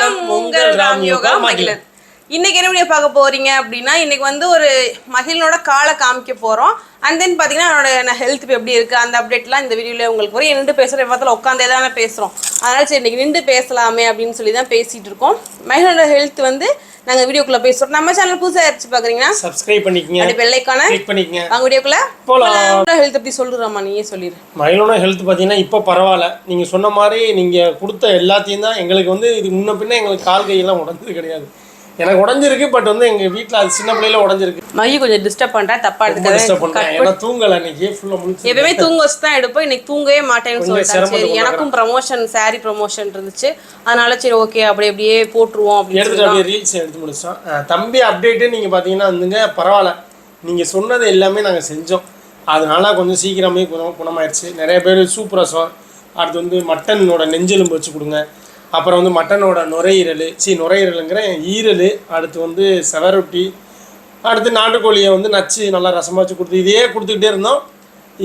வணக்கம் உங்கள் ராம் யோகா மகிழன். இன்னைக்கு என்ன பார்க்க போறீங்க அப்படின்னா இன்னைக்கு வந்து ஒரு மகிழனோட காலை காமிக்க போறோம். அண்ட் தென் பாத்தீங்கன்னா என்னோட ஹெல்த் இப்போ எப்படி இருக்கு அந்த அப்டேட்லாம் இந்த வீடியோல உங்களுக்கு வரும். நின்று பேசுற பக்கத்தில் உட்காந்தே தானே பேசுறோம். அதனால சரி இன்னைக்கு நின்று பேசலாமே அப்படின்னு சொல்லி தான் பேசிட்டு இருக்கோம். மகிழனோட ஹெல்த் வந்து நாங்க வீடியோக்குள்ள பேசுறோம் நம்ம சேனல் புதுசா யாராச்சு பாக்குறீங்கன்னா சப்ஸ்கிரைப் பண்ணிக்கங்க. அப்படி வெள்ளைக்கான கிளிக் பண்ணிக்கங்க. வாங்க வீடியோக்குள்ள. போலாம். ஹெல்த் எப்படி சொல்லுறாமா நீயே சொல்லிடு மயிலோட ஹெல்த் பார்த்தீங்கன்னா இப்போ பரவாயில்ல. நீங்கள் சொன்ன மாதிரி நீங்கள் கொடுத்த எல்லாத்தையும் தான் எங்களுக்கு வந்து இது முன்ன பின்ன எங்களுக்கு கால் கையெல்லாம் உடஞ்சது கிடையாது. எனக்கு உடஞ்சிருக்கு பட் வந்து எங்கள் வீட்டில் அது சின்ன பிள்ளையில உடஞ்சிருக்கு. மகி கொஞ்சம் டிஸ்டர்ப் பண்றா தப்பா ரொம்ப டிஸ்டர்ப் பண்ணேன் ஏன்னா தூங்கலை அன்னைக்கு ஃபுல்லாக முடிச்சு எப்பவுமே தூங்க வச்சு தான் எடுப்போம். இன்னைக்கு தூங்கவே மாட்டேன்னு சொல்லிட்டேன் சரி எனக்கும் ப்ரமோஷன் saree ப்ரமோஷன் இருந்துச்சு. அதனால சரி ஓகே அப்படி அப்படியே போட்டுருவோம் அப்படின்னு எடுத்துட்டு அப்படியே ரீல்ஸ் எடுத்து முடிச்சிட்டோம். அஹ் தம்பி அப்டேட்டு நீங்கள் பார்த்தீங்கன்னா வந்துங்க பரவாயில்ல. நீங்கள் சொன்னது எல்லாமே நாங்கள் செஞ்சோம். அதனால கொஞ்சம் சீக்கிரமே குணம் குணமாயிருச்சு. நிறைய பேர் சூப் ரசம் அடுத்து வந்து மட்டனோட நெஞ்செலும்பு வச்சு கொடுங்க. அப்புறம் வந்து மட்டனோட நுரையீரல். சி நுரையீரலுங்கிற ஈரல். அடுத்து வந்து செவரொட்டி. அடுத்து நாட்டுக்கோழியை வந்து நச்சு நல்லா ரசமாக வச்சு கொடுத்து இதையே கொடுத்துக்கிட்டே இருந்தோம்.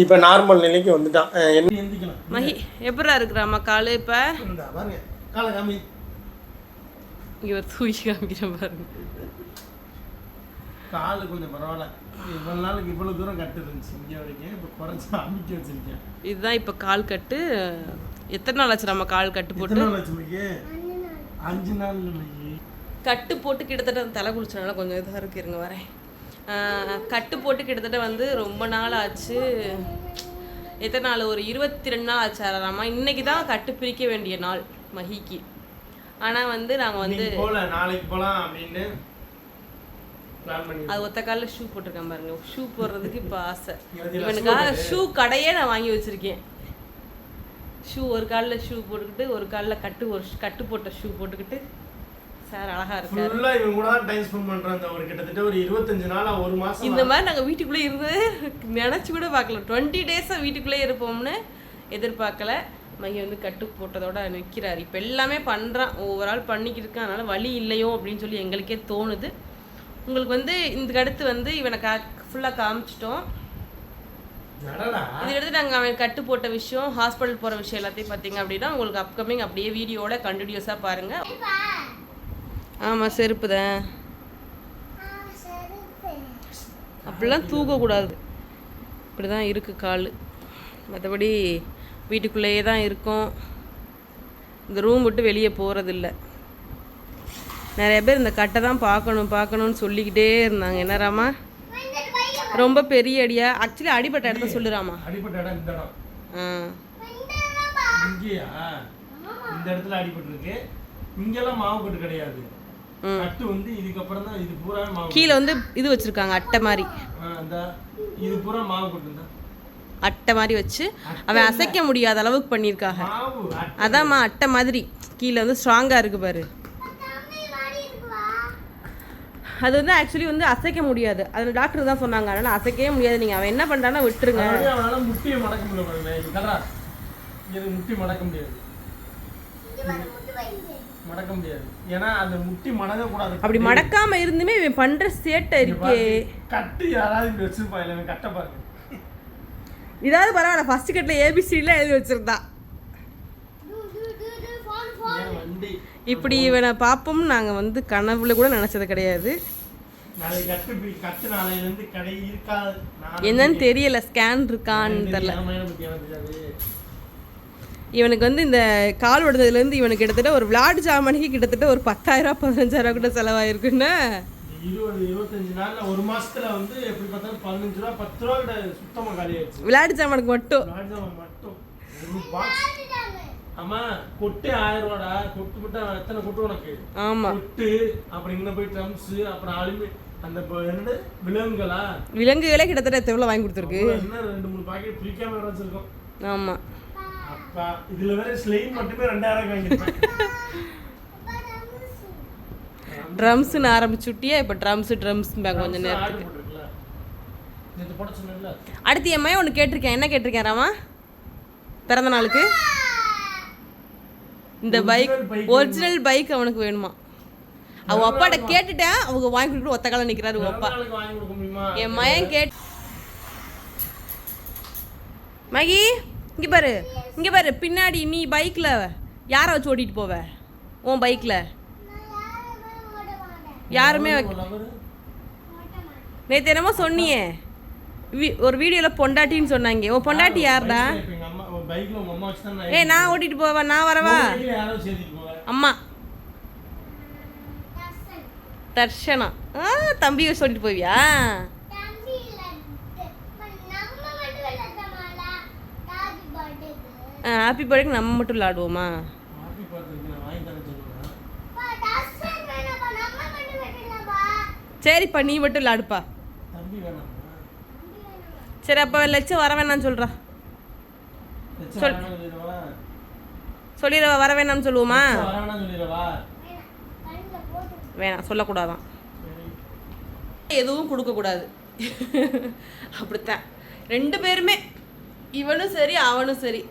இப்போ நார்மல் நிலைக்கு வந்துட்டான். என்ன? மகி எப்படா இருக்கிறாம்மா காலு இப்ப? இந்தா பாருங்க. காலை காமி. இங்க ஒரு தூக்கி காமிக்கிற பாருங்க. காலு கொஞ்சம் பரவாயில்ல. இவ்வளோ நாளுக்கு இவ்வளோ தூரம் கட்டு இருந்துச்சு இங்கே வரைக்கும். இப்போ குறைச்சி அமைக்க வச்சிருக்கேன். இதுதான் இப்ப கால் கட்டு. எத்தனை நாள் ஆச்சு நம்ம கால் கட்டு போட்டு? அஞ்சு நாள் கட்டு போட்டு கிட்டத்தட்ட தலை குளிச்சனால கொஞ்சம் இதாக இருக்கு இருங்க வரேன். கட்டு போட்டு கிட்டத்தட்ட வந்து ரொம்ப நாள் ஆச்சு. எத்தனை நாள்? ஒரு இருபத்தி ரெண்டு நாள் ஆச்சு ஆறாமா? இன்னைக்கு தான் கட்டு பிரிக்க வேண்டிய நாள் மகிக்கு. ஆனால் வந்து நாங்கள் வந்து நாளைக்கு போகலாம் அப்படின்னு அது ஒத்த காலில் ஷூ போட்டிருக்கேன் பாருங்க. ஷூ போடுறதுக்கு இப்போ ஆசை. இவனுக்கு இவனுக்காக ஷூ கடையே நான் வாங்கி வச்சிருக்கேன். ஷூ ஒரு காலில் ஷூ போட்டுக்கிட்டு ஒரு காலில் கட்டு ஒரு கட்டு போட்ட ஷூ போட்டுக்கிட்டு சார் அழகா இருக்காரு. ஃபுல்லாக இவங்க கூட டைம் ஸ்பெண்ட் அந்த ஒரு கிட்டத்தட்ட ஒரு இருபத்தஞ்சு நாளா ஒரு மாதம் இந்த மாதிரி நாங்கள் வீட்டுக்குள்ளே இருந்து நினச்சி கூட பார்க்கல. டுவெண்ட்டி டேஸாக வீட்டுக்குள்ளே இருப்போம்னு எதிர்பார்க்கல. மகி வந்து கட்டு போட்டதோட நிற்கிறார் இப்போ எல்லாமே பண்ணுறான் ஓவரால் பண்ணிக்கிட்டு இருக்கான். அதனால வழி இல்லையோ அப்படின்னு சொல்லி எங்களுக்கே தோணுது. உங்களுக்கு வந்து இதுக்கு அடுத்து வந்து இவனை கா ஃபுல்லாக காமிச்சிட்டோம். இதுக்கடுத்து நாங்கள் அவன் கட்டு போட்ட விஷயம் ஹாஸ்பிட்டல் போகிற விஷயம் எல்லாத்தையும் பார்த்தீங்க அப்படின்னா உங்களுக்கு அப்கமிங் அப்படியே வீடியோட கண்டினியூஸாக பாருங்கள் ஆமாம் செருப்பு. தான். அப்படிலாம் தூக்கக்கூடாது இப்படி தான் இருக்குது கால். மற்றபடி வீட்டுக்குள்ளேயே தான் இருக்கும். இந்த ரூம் விட்டு வெளியே போகிறதில்ல நிறைய பேர் இந்த கட்டை தான் பார்க்கணும் பார்க்கணும்னு சொல்லிக்கிட்டே இருந்தாங்க. என்ன ராமா? ரொம்ப பெரிய அடியா? ஆக்சுவலி அடிபட்ட இடத்த சொல்லுறாமா? அடிப்பட்ட இடம் இந்த இடம். ஆ. இங்கேயா? இந்த இடத்துல அடிபட்டிருக்கு. இங்கெல்லாம் மாவு கட்டு கிடையாது கட்டு வந்து இதுக்கப்புறம் தான் இது பூரா மாவு கீழே வந்து இது வச்சுருக்காங்க அட்டை மாதிரி. இது பூரா மாவு கட்டு தான். அட்டை மாதிரி வச்சு அவன் அசைக்க முடியாத அளவுக்கு பண்ணியிருக்காங்க. அதாம்மா அட்டை மாதிரி. கீழே வந்து ஸ்ட்ராங்காக இருக்கு பாரு. அது வந்து ஆக்சுவலி வந்து அசைக்க முடியாது. அது டாக்டர் தான் சொன்னாங்க. அதனால அசைக்கவே முடியாது. நீங்கள் அவன் என்ன பண்ணுறான்னா விட்டுருங்க. அப்படியே அவனால முட்டியை மடக்க முடியல பாருங்க இது கலரா இது முட்டி மடக்க முடியாது. மடக்க முடியாது. ஏன்னா அந்த முட்டி மடங்க கூடாது. அப்படி மடக்காம இருந்துமே இவன் பண்ற சேட்டை இருக்கே. கட்டு யாராவது இப்படி வச்சிருப்பான் இல்லை இவன் கட்ட பாருங்க இதாவது பரவாயில்ல. ஃபர்ஸ்ட் கட்டில் ஏபிசிடிலாம் எழுதி வச்சிருந்தா. வண்டி. இப்படி இவனை பார்ப்போம்னு நாங்கள் வந்து கனவுல கூட நினச்சது கிடையாது. என்னன்னு தெரியல ஸ்கேன் இருக்கான்னு தெரியாது இவனுக்கு வந்து இந்த கால் உடஞ்சதுலேருந்து இவனுக்கு கிட்டத்தட்ட ஒரு விளையாட்டு ஜாமானிக்கு கிட்டத்தட்ட ஒரு பத்தாயிரம் பதினஞ்சாயிரம் கூட செலவாயிருக்குன்னு. விளையாட்டு ஜாமானுக்கு மட்டும். ஆமா கொட்டு ஆயிரம் ரூபாடா கொட்டு மட்டும் எத்தனை கொட்டு உனக்கு? ஆமாம் கொட்டு அப்புறம் இங்க போய் ட்ரம்ஸ் அப்புறம் அலுமி அந்த என்னது? விலங்குகளா? விலங்குகளே கிட்டத்தட்ட எவ்வளோ வாங்கி கொடுத்துருக்கு என்ன ரெண்டு மூணு பாக்கெட் பிரிக்காம வச்சிருக்கோம். ஆமாம் அப்பா இதுல வேற ஸ்லைம் மட்டுமே ரெண்டாயிரம் வாங்கிருப்பேன் ட்ரம்ஸ்னு ஆரம்பிச்சுட்டியா இப்போ ட்ரம்ஸ் ட்ரம்ஸ் கொஞ்சம் சொன்னேன்ல. அடுத்து என் ஒன்று கேட்டிருக்கேன். என்ன கேட்டிருக்கேன் ராமா? பிறந்த நாளுக்கு? இந்த பைக் ஒரிஜினல் பைக் அவனுக்கு வேணுமா? அவன் அப்பாட்ட கேட்டுட்டேன். அவங்க வாங்கி கொடுத்துட்டு ஒத்த காலம் நிற்கிறாரு உங்க அப்பா. என் மயன் கேட் மகி இங்கே பாரு. இங்கே பாரு. பின்னாடி நீ பைக்கில் யாரை வச்சு ஓட்டிட்டு போவ? உன் பைக்கில் யாருமே நேற்று என்னமோ சொன்னியே. ஒரு வீடியோவில் பொண்டாட்டின்னு சொன்னாங்க. உன் பொண்டாட்டி யாருடா? பைக்ல உங்க அம்மா வச்சு தான் ஏய் நான் ஓட்டிட்டு போவா நான் வரவா? யாரோ சேர்த்துட்டு போவேன் அம்மா. தர்ஷனா? ஆ தம்பி சொல்லிட்டு போவியா? ஹாப்பி பர்த்டேக்கு நம்ம மட்டும் விளாடுவோமா? சரிப்பா நீ மட்டும் விளாடுப்பா. சரி அப்போ லட்சம் வர வேணாம்னு சொல்கிறா சொல். சொல்லிடவா? வர வேணாம்னு சொல்லுவோமா? வேணாம் சொல்லக்கூடாதான். எதுவும் கொடுக்கக்கூடாது. அப்படித்தான். ரெண்டு பேருமே இவனும் சரி அவனும் சரி.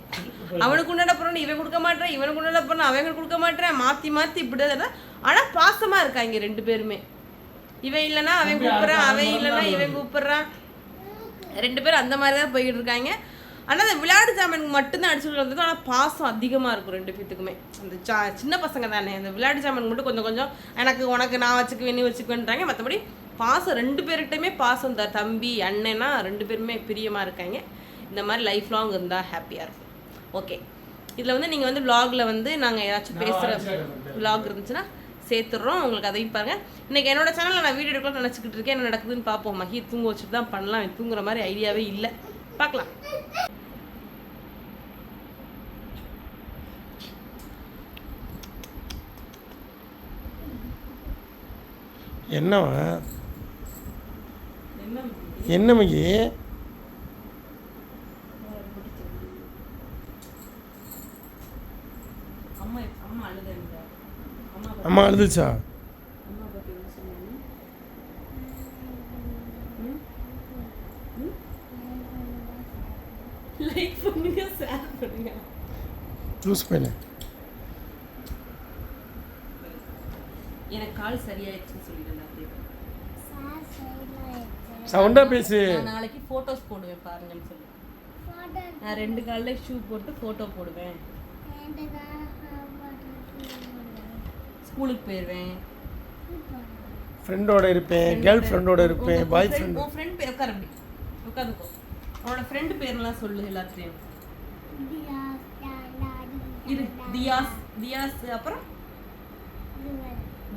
அவனுக்கு உண்டான பொருள் இவன் கொடுக்க மாட்டேன் இவனுக்கு உண்டான பொருள் அவன் கொடுக்க மாட்டேன் மாற்றி மாற்றி இப்படி ஆனால் பாசமாக இருக்காங்க ரெண்டு பேருமே. இவன் இல்லைன்னா அவன் கூப்பிட்றான் அவன் இல்லைன்னா இவன் கூப்பிட்றான். ரெண்டு பேரும் அந்த மாதிரி தான் போய்கிட்டு இருக்காங்க. ஆனால் அந்த விளையாட்டு ஜாமானுக்கு மட்டும்தான் அடிச்சுட்டு ஆனால் பாசம் அதிகமாக இருக்கும் ரெண்டு பேத்துக்குமே. அந்த ஜா சின்ன பசங்க தானே அந்த விளையாட்டு ஜாமான் மட்டும் கொஞ்சம் கொஞ்சம் எனக்கு உனக்கு நான் வச்சுக்குவேன் நீ வச்சுக்குவேன்றாங்க. மற்றபடி பாசம் ரெண்டு பேர்கிட்டயுமே பாசம் தான் தம்பி அண்ணனா ரெண்டு பேருமே பிரியமாக இருக்காங்க. இந்த மாதிரி லைஃப் லாங் இருந்தால் ஹாப்பியாக இருக்கும். ஓகே இதில் வந்து நீங்கள் வந்து vlogல வந்து நாங்கள் ஏதாச்சும் பேசுகிற vlog இருந்துச்சுன்னா சேர்த்துடுறோம். உங்களுக்கு அதையும் பாருங்கள் இன்னைக்கு என்னோட சேனலில் நான் வீடியோ எடுக்கலாம் நினச்சிக்கிட்டு இருக்கேன். என்ன நடக்குதுன்னு பார்ப்போம். மகி தூங்க வச்சுட்டு தான் பண்ணலாம். தூங்குற மாதிரி ஐடியாவே இல்லை. பார்க்கலாம். என்னவா என்ன என்ன மகி? அம்மா அம்மா அழுதுன்ற அம்மா அம்மா அழுதுச்சா அம்மா பற்றி என்ன சொன்னாங்க லைக் பண்ணுங்க ஷேர் பண்ணுங்க லூஸ் பையல எனக்கு கால் சரியாயிடுச்சுன்னு சொல்லிடுறேன் சவுண்டாக பேசு. நாளைக்கு ஃபோட்டோஸ் போடுவேன் பாருங்கன்னு சொல்லி. நான் ரெண்டு காலில் ஷூ போட்டு ஃபோட்டோ போடுவேன். ஸ்கூலுக்கு போயிடுவேன் ஃப்ரெண்டோட இருப்பேன் கேர்ள் ஃப்ரெண்டோட இருப்பேன் பாய் ஃப்ரெண்ட் உன் ஃப்ரெண்ட் பேர் உட்கார உட்காந்துக்கோ. அவனோட ஃப்ரெண்டு பேர்லாம் சொல்லு எல்லாத்தையும் இரு தியாஸ் தியாஸ் அப்புறம்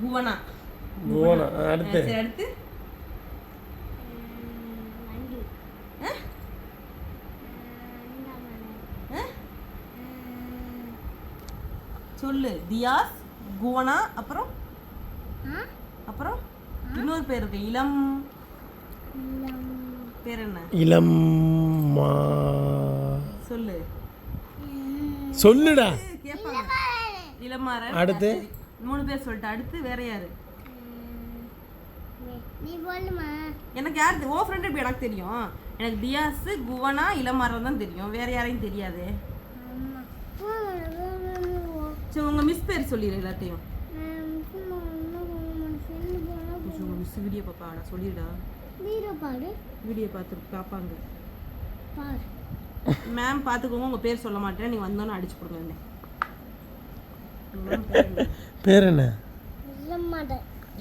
புவனா. புவனா ஆ, ஆ, அடுத்து? சரி அடுத்து? சொல்லு. தியாஸ் புவனா அப்புறம்? அப்புறம்? இன்னொரு பேர் இருக்கு. இளம். பேர் என்ன? இளம் மா சொல்லுடா. கேட்பாங்க இளமாறன் அடுத்து? மூணு பேர் சொல்லிட்டு அடுத்து வேற யாரு? நீ சொல்லுமா எனக்கு யார் உன் ஃப்ரெண்ட் எப்படி எனக்கு தெரியும். எனக்கு தியாஸ் குவனா இளமாறன் தான் தெரியும். வேற யாரையும் தெரியாது. சரி உங்க மிஸ் பேர் சொல்லிடு எல்லாத்தையும். உங்க மிஸ் வீடியோ பாப்பாடா சொல்லிடுடா. வீரோ பாடு. வீடியோ பார்த்து பார்ப்பாங்க பாரு. மேம் பார்த்துக்கோங்க உங்க பேர் சொல்ல மாட்டேன். நீ வந்தோன்னு அடிச்சு கொடுங்க பேர் என்ன?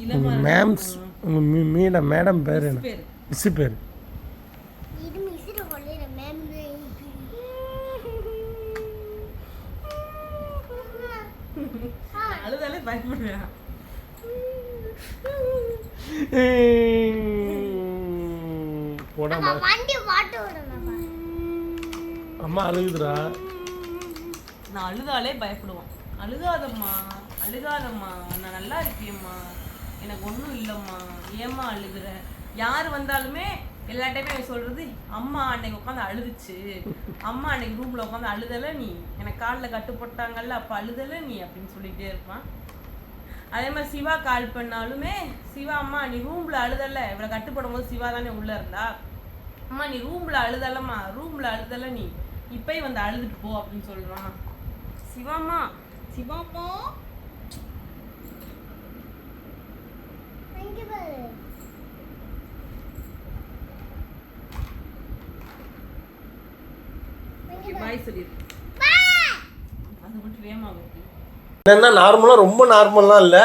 இளமாறன் மேம்ஸ் உங்கள் மீடம் மேடம் பேர் என்ன? பேர். மிஸ் பேர். இது மிஸ்ரு கொள்ளையில மேம் அழுதாலே பயப்படுவேன். போடாமா வண்டி பாட்டு அம்மா அழுகுதுடா. நான் அழுதாலே பயப்படுவான். அழுகாதம்மா அழுகாதம்மா. நான் நல்லா இருக்கேம்மா எனக்கு ஒன்றும் இல்லைம்மா. ஏம்மா அழுகுற? யார் வந்தாலுமே எல்லா டைமே சொல்றது அம்மா அன்னைக்கு உட்காந்து அழுதுச்சு. அம்மா அன்னைக்கு ரூம்ல உட்காந்து அழுதல நீ? எனக்கு காலில் கட்டு போட்டாங்கல்ல அப்போ அழுதல நீ? அப்படின்னு சொல்லிட்டே இருப்பான். அதே மாதிரி சிவா கால் பண்ணாலுமே சிவா அம்மா நீ ரூம்ல அழுதல. இவளை கட்டுப்படும் போது சிவா தானே உள்ள இருந்தா? அம்மா நீ ரூம்ல அழுதலம்மா. ரூம்ல அழுதல நீ. இப்பயும் வந்து அழுதுட்டு போ அப்படின்னு சொல்றான். இங்க பாரு. பாய் சொல்லிடு அது மட்டும் வேமா வருது என்னன்னா நார்மலாக ரொம்ப நார்மல்லாம் இல்லை.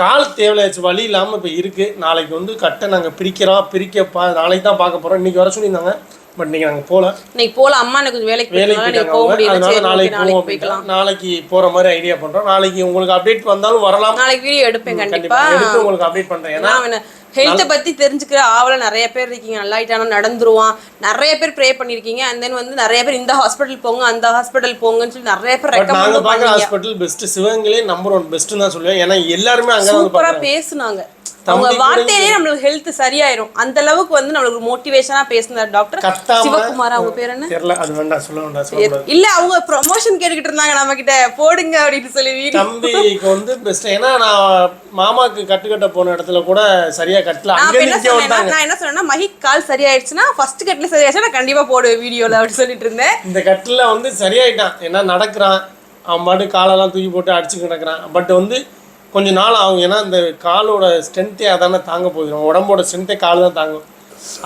கால் தேவையாச்சு வழி இல்லாமல் இப்போ இருக்குது நாளைக்கு வந்து கட்டை நாங்கள் பிரிக்கிறோம் பிரிக்க பா நாளைக்கு தான் பார்க்க போகிறோம் இன்றைக்கி வர சொல்லியிருந்தாங்க. பட் நீங்கள் நாங்கள் போகல இன்னைக்கு போல அம்மா எனக்கு கொஞ்சம் வேலைக்கு வேலைக்கு போயிட்டாங்க போக அவங்க. அதனால நாளைக்கு போவோம் முடியல சரி நாளைக்கு போய்க்கலாம். அப்படின்னா நாளைக்கு போகிற மாதிரி ஐடியா பண்ணுறோம் நாளைக்கு உங்களுக்கு அப்டேட் வந்தாலும் வரலாம். நாளைக்கு வீடியோ எடுப்பேன் கண்டிப்பா. கண்டிப்பாக எடுத்து உங்களுக்கு அப்டேட் பண்ணுறேன் ஏன்னா ஹெல்த்தை பத்தி தெரிஞ்சுக்கிற ஆவல நிறைய பேர் இருக்கீங்க. நல்லா ஆயிட்டானா நடந்துருவான். நிறைய பேர் ப்ரே பண்ணிருக்கீங்க. அண்ட் தென் வந்து நிறைய பேர் இந்த ஹாஸ்பிட்டல் போங்க அந்த ஹாஸ்பிட்டல் போங்கன்னு சொல்லி நிறைய பேர் பட் நாங்கள் ரெக்கமெண்ட் பார்க்குற பண்ணீங்க. ஹாஸ்பிட்டல் பெஸ்ட் சிவகங்கையிலே நம்பர் ஒன் பெஸ்ட்டு தான் சொல்லுவேன். ஏன்னா எல்லாருமே அங்கே வந்து சூப்பரா பேசுனாங்க. அவங்க வார்த்தையிலேயே நம்மளுக்கு ஹெல்த் சரியாயிரும். அந்த அளவுக்கு வந்து நம்மளுக்கு மோட்டிவேஷனா பேசினார் டாக்டர் சிவகுமார் அவங்க பேர் என்ன? தெரியல அது வேண்டாம் சொல்ல இல்ல அவங்க ப்ரொமோஷன் கேட்டுக்கிட்டு இருந்தாங்க நம்ம கிட்ட போடுங்க அப்படின்னு சொல்லி தம்பிக்கு வந்து பெஸ்ட் ஏன்னா நான் மாமாக்கு கட்டுக்கட்ட போன இடத்துல கூட சரியா கட்டல. அங்கே என்ன நிக்க வந்தாங்க நான் என்ன சொன்னேன்னா மஹிக் கால் சரியாயிடுச்சுன்னா ஃபர்ஸ்ட் கட்ல சரியாயிடுச்சுன்னா நான் கண்டிப்பா போடுவேன் வீடியோல அப்படின்னு சொல்லிட்டு இருந்தேன். இந்த கட்டில் வந்து சரியாயிட்டான். ஏன்னா நடக்கிறான். அவன் பாட்டு காலெல்லாம் தூக்கி போட்டு அடிச்சு கிடக்குறான் பட் வந்து கொஞ்ச நாள் ஆகும். ஏன்னா இந்த காலோட ஸ்ட்ரென்த்தே அதானே தாங்க போயிடும் உடம்போட ஸ்ட்ரென்த்தே கால் தான் தாங்கும்.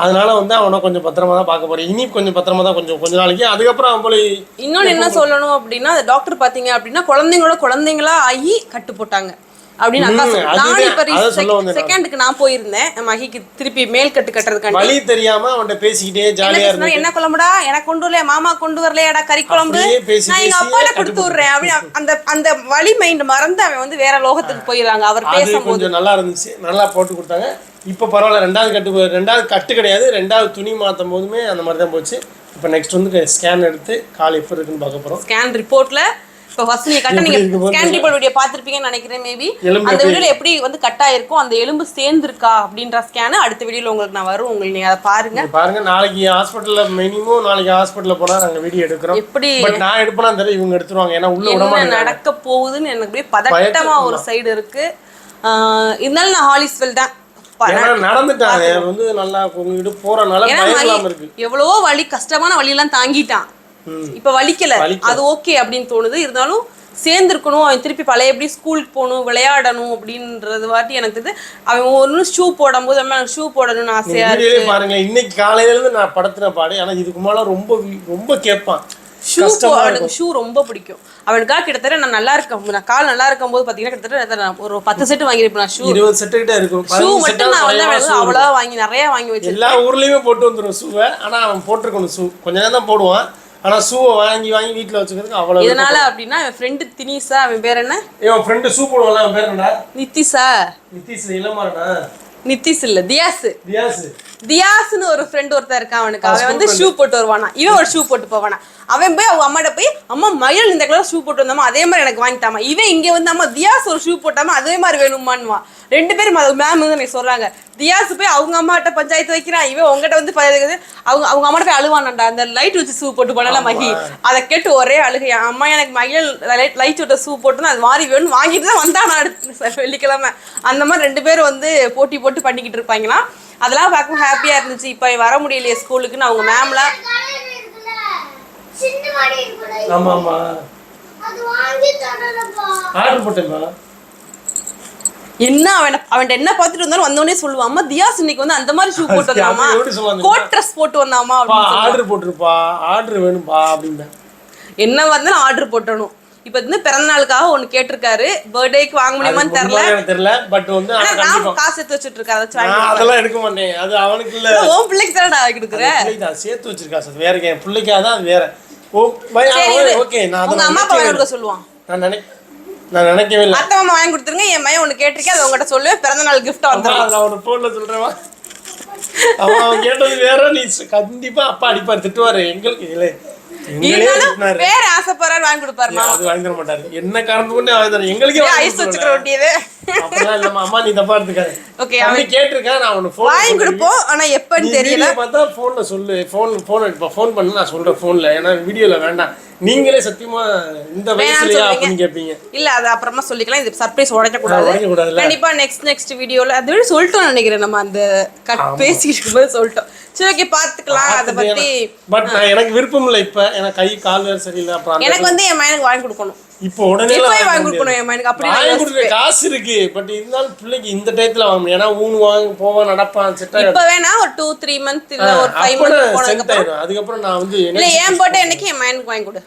அதனால வந்து அவனை கொஞ்சம் பத்திரமா தான் பார்க்க போறேன். இனி கொஞ்சம் பத்திரமா தான் கொஞ்சம் கொஞ்ச நாளைக்கு. அதுக்கப்புறம் அவன் போய் இன்னொன்னு என்ன சொல்லணும் அப்படின்னா டாக்டர் பாத்தீங்க அப்படின்னா குழந்தைங்களோட குழந்தைங்களா ஆகி கட்டு போட்டாங்க அப்படின்னு அக்கா சொன்னா. இப்ப. செகண்டுக்கு நான். போயிருந்தேன். மகிக்கு திருப்பி மேல் கட்டு கட்டுறதுக்காண்டி வழி தெரியாம அவன்கிட்ட பேசிக்கிட்டே ஜாலியா பேசுனா, என்ன குழம்புடா? எனக்கு கொண்டு வரலையா மாமா கொண்டு வரலையாடா? கறி குழம்பு? நான் எங்க அப்பாட்ட கொடுத்து விடுறேன் அப்படின்னு அந்த அந்த வழி மைண்ட் மறந்து அவன் வந்து வேற லோகத்துக்கு போயிடுறாங்க. அவர் பேசும்போது. கொஞ்சம் நல்லா இருந்துச்சு. நல்லா போட்டு கொடுத்தாங்க. இப்போ பரவாயில்ல ரெண்டாவது கட்டு ரெண்டாவது கட்டு கிடையாது. ரெண்டாவது துணி மாற்றும் போதுமே அந்த மாதிரி தான் போச்சு. இப்போ நெக்ஸ்ட் வந்து ஸ்கேன் எடுத்து கால் எப்போ இருக்குன்னு பார்க்க போகிறோம் ஸ்கேன் ரிப்போர்ட்ல இப்போ ஃபர்ஸ்ட் நீங்க கட்ட நீங்க ஸ்கேன் ரிப்போர்ட் வீடியோ பார்த்திருப்பீங்கன்னு நினைக்கிறேன் மேபி அந்த வீடியோல எப்படி வந்து கட் ஆயிருக்கும் அந்த எலும்பு சேர்ந்திருக்கா அப்படின்ற ஸ்கேன் அடுத்த வீடியோல உங்களுக்கு நான் வரும். உங்களுக்கு நீங்க அதை பாருங்க. பாருங்க நாளைக்கு ஹாஸ்பிட்டலில் மினிமம் நாளைக்கு ஹாஸ்பிட்டலில் போனால் நாங்கள் வீடியோ எடுக்கிறோம். எப்படி பட் நான் எடுப்பேனா தெரியல இவங்க எடுத்துருவாங்க. ஏன்னா உள்ள விட நடக்க போகுதுன்னு எனக்கு அப்படியே பதட்டமா ஒரு சைடு இருக்கு. இருந்தாலும் நான் ஹாலிஸ்வெல் தான் நடந்துட்டாங்க. வந்து நல்லா போறனால எவ்வளவோ வலி கஷ்டமான வலி எல்லாம் தாங்கிட்டான். இப்ப வலிக்கல. அது ஓகே அப்படின்னு தோணுது. இருந்தாலும் சேர்ந்துருக்கணும். அவன் திருப்பி பழைய எப்படி ஸ்கூலுக்கு போகணும் விளையாடணும் அப்படின்றது வாட்டி எனக்கு தெரியுது அவன் ஒன்றும் ஷூ போடும்போது ஷூ போடணும்னு ஆசையா இருக்கு. பாருங்க இன்னைக்கு காலையில இருந்து நான் படத்தின பாடு. ஆனா இதுக்கு மேல ரொம்ப ரொம்ப கேட்பான். ஷூ அவனுக்கு ஷூ ரொம்ப பிடிக்கும். அவனுக்காக கிட்டத்தட்ட நான் நல்லா இருக்கும் நான் கால் நல்லா இருக்கும் போது பாத்தீங்கன்னா கிட்டத்தட்ட நான் ஒரு பத்து செட் வாங்கியிருப்பேன் நான் ஷூ இருபது செட்டு கிட்ட இருக்கும் ஷூ மட்டும் நான் வந்து செட்டா அவ்வளவா வாங்கி நிறைய வாங்கி வச்சிருக்கேன். எல்லா ஊர்லயுமே போட்டு வந்துடும் ஷூவை ஆனா அவன் போட்டிருக்கணும் ஷூ கொஞ்ச நேரம் தான் போடுவான். ஆனா ஷூவை வாங்கி வாங்கி வீட்டுல வச்சுக்கிறதுக்கு அவ்வளவு இதனால அப்படின்னா என் ஃப்ரெண்டு தினீஷா அவன் பேர் என்ன? இவன் ஃப்ரெண்டு ஷூ போடுவான்ல அவன் பேர் என்னடா? நித்திஷா. நிதிஷ் இளமாறனா? நித்திஷ் இல்ல தியாஸ் தியாஸ் தியாஸ்னு ஒரு ஃப்ரெண்ட் ஒருத்தன் இருக்கான் அவனுக்கு. அவன் வந்து ஷூ போட்டு வருவானா. இவன் ஒரு ஷூ போட்டு போவானா. அவன் போய் அவங்க அம்மாட்ட போய் அம்மா மயில் இந்த கலர் ஷூ போட்டு வந்தாமா? அதே மாதிரி எனக்கு வாங்கிட்டாமா இவன் இங்க வந்து அம்மா தியாஸ் ஒரு ஷூ போட்டாமா அதே மாதிரி வேணுமான்னுவா. ரெண்டு பேரும் மேம் வந்து எனக்கு சொல்றாங்க. தியாஸ் போய் அவங்க அம்மாட்ட பஞ்சாயத்து வைக்கிறான். இவன் உங்ககிட்ட வந்து அவங்க அவங்க அம்மாட்ட போய் அழுவானாண்டா அந்த லைட் வச்சு ஷூ போட்டு போனால மகி. அதை கேட்டு ஒரே அழுகை. அம்மா எனக்கு மகிழ் லைட் விட்ட ஷூ போட்டு அது மாதிரி வேணும் வாங்கிட்டு தான் வந்தான்? அடுத்த வெள்ளிக்கிழமை. அந்த மாதிரி ரெண்டு பேரும் வந்து போட்டி போட்டு பண்ணிக்கிட்டு இருப்பாங்களாம் அதெல்லாம் பார்க்கும் ஹாப்பியா இருந்துச்சு. இப்போ வர முடியலையே ஸ்கூலுக்குன்னு அவங்க மேம்லாம் ஆர்டர் போட்டேன்பா என்ன அவன் அவன்கிட்ட என்ன பார்த்துட்டு வந்தாலும் வந்தோடனே சொல்லுவான் அம்மா தியாஸ் இன்னைக்கு வந்து அந்த மாதிரி ஷூ போட்டு வந்தாமா? கோட் ட்ரெஸ் போட்டு வந்தாமா? ஆர்டர் போட்டிருப்பா. ஆர்டர் வேணும்பா என்ன வந்தாலும் ஆர்டர் போட்டணும் இப்போ வந்து பிறந்த நாளுக்காக ஒன்று கேட்டிருக்காரு. பர்த்டேக்கு வாங்க முடியுமான்னு தெரியல. தெரியல பட் வந்து நான் காசு எடுத்து வச்சுட்டு நான் அதெல்லாம் எடுக்க மாட்டேன். அது அவனுக்கு இல்ல. உன் பிள்ளைக்கு தானே வாங்கி கொடுக்குறேன் பிள்ளைக்கு தான். சேர்த்து வச்சிருக்கா சார். வேற என் பிள்ளைக்காக தான் அது வேற. ஓ ஓகே நான் உங்க அம்மா அப்பா வாங்கி சொல்லுவான் நான் நினை நான் நினைக்கவே இல்லை. அத்தை மாமா வாங்கி கொடுத்துருங்க. என் மையன் ஒன்று கேட்டிருக்கேன். அதை உங்ககிட்ட சொல்லுவேன் பிறந்த நாள் அம்மா வந்துடும் நான் ஒரு ஃபோனில் சொல்கிறேன் அவன் கேட்டது வேற. நீ ச- கண்டிப்பா அப்பா அடிப்பார் திட்டுவாரு. எங்களுக்கு இல்லை. வேற ஆசைப்படுறாரு வாங்கி கொடுப்பாரு அது வாங்கி தர மாட்டாரு. என்ன காரணத்து கொண்டு வாங்கி தரேன்? எங்களுக்கே வாங்கி ஐஸ் வச்சுக்கிற. வேண்டியது அப்படிலாம் இல்லம்மா அம்மா நீ தப்பா எடுத்துக்காத. ஓகே அவன் கேட்டிருக்கேன் நான் ஃபோன் வாங்கி கொடுப்போம் ஆனா எப்பன்னு தெரியல. பார்த்தா ஃபோன்ல சொல்லு ஃபோன் ஃபோன் ஃபோன் பண்ணு நான் சொல்றேன் ஃபோன்ல ஏன்னா வீடியோல வேண்டாம். நீங்களே சத்தியமா இந்த வயசுலயா. அப்படின்னு கேட்பீங்க இல்ல அது அப்புறமா சொல்லிக்கலாம். இது சர்ப்ரைஸ் உடைக்க கூடாது. கண்டிப்பா நெக்ஸ்ட் நெக்ஸ்ட் வீடியோல அது சொல்லிட்டோம் நினைக்கிறேன் நம்ம அந்த கட் பேசிட்டு இருக்கும்போது சொல்லிட்டோம். சரி ஓகே பாத்துக்கலாம் அதை பத்தி பட் எனக்கு விருப்பம் இல்லை இப்ப. எனக்கு கை கால் வேற சரியில்லை எனக்கு வந்து என் மயனுக்கு வாங்கி கொடுக்கணும். இப்போ உடனே வாங்க. கொடுக்கணும் என் மயனுக்கு அப்படி வாங்கி. கொடுக்குற காசு இருக்கு. பட் இருந்தாலும் பிள்ளைக்கு இந்த டயத்துல வாங்க முடியும் ஏன்னா ஊனு வாங்க போவான் நடப்பான் செட் ஆயிடும் இப்ப வேணா ஒரு டூ த்ரீ மந்த் இல்ல ஒரு ஃபைவ் மந்த் போனதுக்கு ஆயிடும் அதுக்கப்புறம் நான் வந்து இல்ல ஏன் போட்ட என்னைக்கு என் மயனுக்கு வாங்கி கொடு.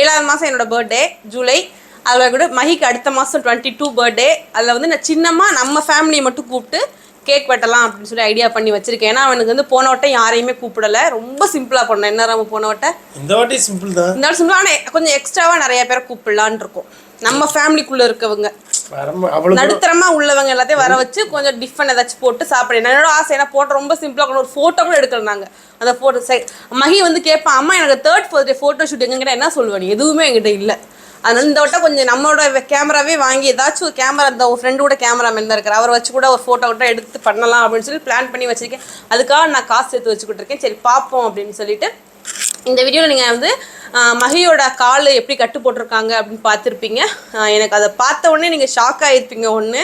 ஏழாவது மாதம் என்னோட பர்த்டே ஜூலை. அதில் கூட மஹிக்கு அடுத்த மாதம் டுவெண்ட்டி டூ பர்த்டே அதில் வந்து நான் சின்னமாக நம்ம ஃபேமிலியை மட்டும் கூப்பிட்டு கேக் வெட்டலாம் அப்படின்னு சொல்லி ஐடியா பண்ணி வச்சிருக்கேன். ஏன்னா அவனுக்கு வந்து போன வட்டம் யாரையுமே கூப்பிடல. ரொம்ப சிம்பிளாக பண்ணேன் என்ன நம்ம போன வட்டம் இந்த வாட்டி சிம்பிள் தான். இந்த சிம்பிள் ஆனால் கொஞ்சம் எக்ஸ்ட்ராவாக நிறைய பேரை கூப்பிடலான்னு இருக்கோம். நம்ம ஃபேமிலிக்குள்ளே இருக்கவங்க. நடுத்தரமா உள்ளவங்க எல்லாத்தையும் வர வச்சு கொஞ்சம் டிஃபன் ஏதாச்சும் போட்டு சாப்பிடு. என்னோட ஆசை என்ன போட்டோ ரொம்ப சிம்பிளா இருக்கணும் ஒரு போட்டோ கூட எடுக்கல நாங்க. அந்த போட்டோ மகி வந்து கேட்பான் அம்மா எனக்கு தேர்ட் ஃபர்ஸ்ட் ஃபோட்டோ ஷூட் எங்ககிட்ட என்ன சொல்லுவேன் எதுவுமே என்கிட்ட இல்ல. அதனால இந்த வட்டம் கொஞ்சம் நம்மளோட கேமராவே வாங்கி ஏதாச்சும் ஒரு கேமரா இந்த ஒரு ஃப்ரெண்டு கூட கேமராமேன் தான் இருக்கார். அவரை வச்சு கூட ஒரு ஃபோட்டோ கூட எடுத்து பண்ணலாம் அப்படின்னு சொல்லி பிளான் பண்ணி வச்சிருக்கேன். அதுக்காக நான் காசு சேர்த்து வச்சுக்கிட்டு இருக்கேன் சரி பார்ப்போம் அப்படின்னு சொல்லிட்டு இந்த வீடியோவில் நீங்கள் வந்து மகியோட கால் எப்படி கட்டு போட்டிருக்காங்க அப்படின்னு பார்த்துருப்பீங்க. எனக்கு அதை பார்த்த உடனே நீங்கள் ஷாக் ஆகிருப்பீங்க ஒன்று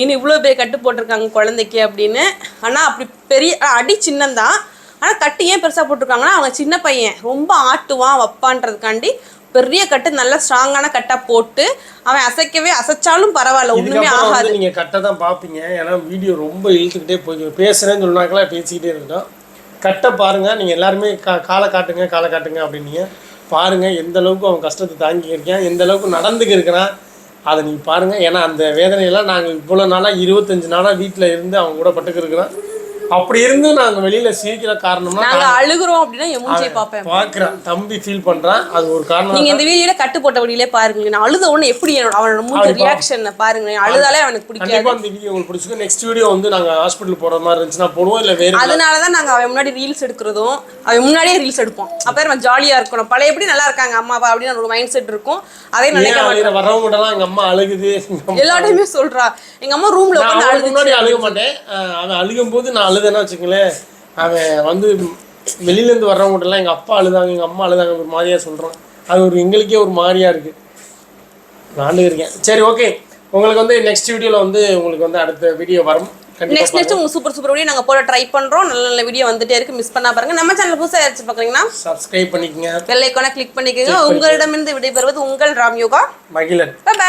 இன்னும் இவ்வளோ பேர் கட்டு போட்டிருக்காங்க குழந்தைக்கு அப்படின்னு. ஆனால் அப்படி பெரிய அடி அடி சின்னந்தான் ஆனால் கட்டு ஏன் பெருசாக போட்டிருக்காங்கன்னா அவங்க சின்ன பையன். ரொம்ப ஆட்டுவான் வைப்பான்றதுக்காண்டி பெரிய கட்டு நல்ல ஸ்ட்ராங்கான கட்டாக போட்டு அவன் அசைக்கவே அசைச்சாலும் பரவாயில்ல இதுக்கப்புறம் ஆகாது. நீங்க கட்டை தான் பார்ப்பீங்க. ஏன்னா வீடியோ ரொம்ப இழுத்துக்கிட்டே போய் பேசுறேன்னு சொன்னாக்கெல்லாம் பேசிக்கிட்டே இருக்கட்டும். கட்டை பாருங்க. நீங்க எல்லாருமே கா காலை காட்டுங்க காலை காட்டுங்க அப்படின்னீங்க. பாருங்க எந்த அளவுக்கு அவன் கஷ்டத்தை தாங்கி இருக்கான் எந்த அளவுக்கு நடந்துக்க இருக்கிறான். அதை நீங்க பாருங்க. ஏன்னா அந்த வேதனையெல்லாம் நாங்கள் இவ்வளோ நாளாக இருபத்தஞ்சு நாளாக வீட்டில் இருந்து அவங்க கூட பட்டுக்கு இருக்கிறோம் அப்படி இருந்து நாங்கள் வெளியில சிரிக்கிற காரணம்னா நாங்க அழுகுறோம் அப்படின்னா என் மூஞ்சியை பார்ப்பேன். பார்க்குறான். தம்பி ஃபீல் பண்றான். அது ஒரு காரணம். நீங்க இந்த வீடியோல கட்டு போட்ட வழியிலே பாருங்க நான் அழுத உடனே எப்படி அவனோட மூஞ்சி ரியாக்ஷன் பாருங்க அழுதாலே அவனுக்கு பிடிக்காது. கண்டிப்பா அந்த வீடியோ உங்களுக்கு பிடிச்சிருக்கு நெக்ஸ்ட் வீடியோ வந்து நாங்க ஹாஸ்பிட்டல் போற மாதிரி இருந்துச்சுன்னா போடுவோம். இல்ல வேற அதனாலதான் நாங்க அவன் முன்னாடி ரீல்ஸ் எடுக்கிறதும் அவன் முன்னாடியே ரீல்ஸ் எடுப்போம். அப்ப நம்ம ஜாலியா இருக்கணும். பழைய எப்படி நல்லா இருக்காங்க அம்மா அப்பா அப்படின்னு ஒரு மைண்ட் செட் இருக்கும். அதே நினைக்க மாட்டேன். வரவங்கட்டலாம் எங்க அம்மா அழுகுது. எல்லா சொல்றா. எங்க அம்மா ரூம்ல நான் உட்காந்து அவனுக்கு முன்னாடி அழுக மாட்டேன். அவன் அழுகும் போது நான் அழுதேன்னா வச்சுங்களேன் அவன் வந்து வெளியில இருந்து வர்றவங்கட்டலாம் எங்க அப்பா அழுதாங்க எங்க அம்மா அழுதாங்க ஒரு மாதிரியா சொல்றான். அது ஒரு எங்களுக்கே ஒரு மாதிரியா இருக்கு. நான் இருக்கேன் சரி ஓகே உங்களுக்கு வந்து நெக்ஸ்ட் வீடியோல வந்து உங்களுக்கு வந்து அடுத்த வீடியோ வரும். நெக்ஸ்ட் நெக்ஸ்ட் உங்க சூப்பர் சூப்பர் வீடியோ நாங்க போட ட்ரை பண்றோம். நல்ல நல்ல வீடியோ வந்துட்டே இருக்கு. மிஸ் பண்ணா பாருங்க. நம்ம சேனல் புதுசா யாராச்சும் பாக்குறீங்கன்னா சப்ஸ்கிரைப் பண்ணிக்கங்க. பெல் ஐக்கான கிளிக் பண்ணிக்கோங்க. உங்களிடமிருந்து விடைபெறுவது உங்கள் ராம் யோகா. மகிழன். பாய்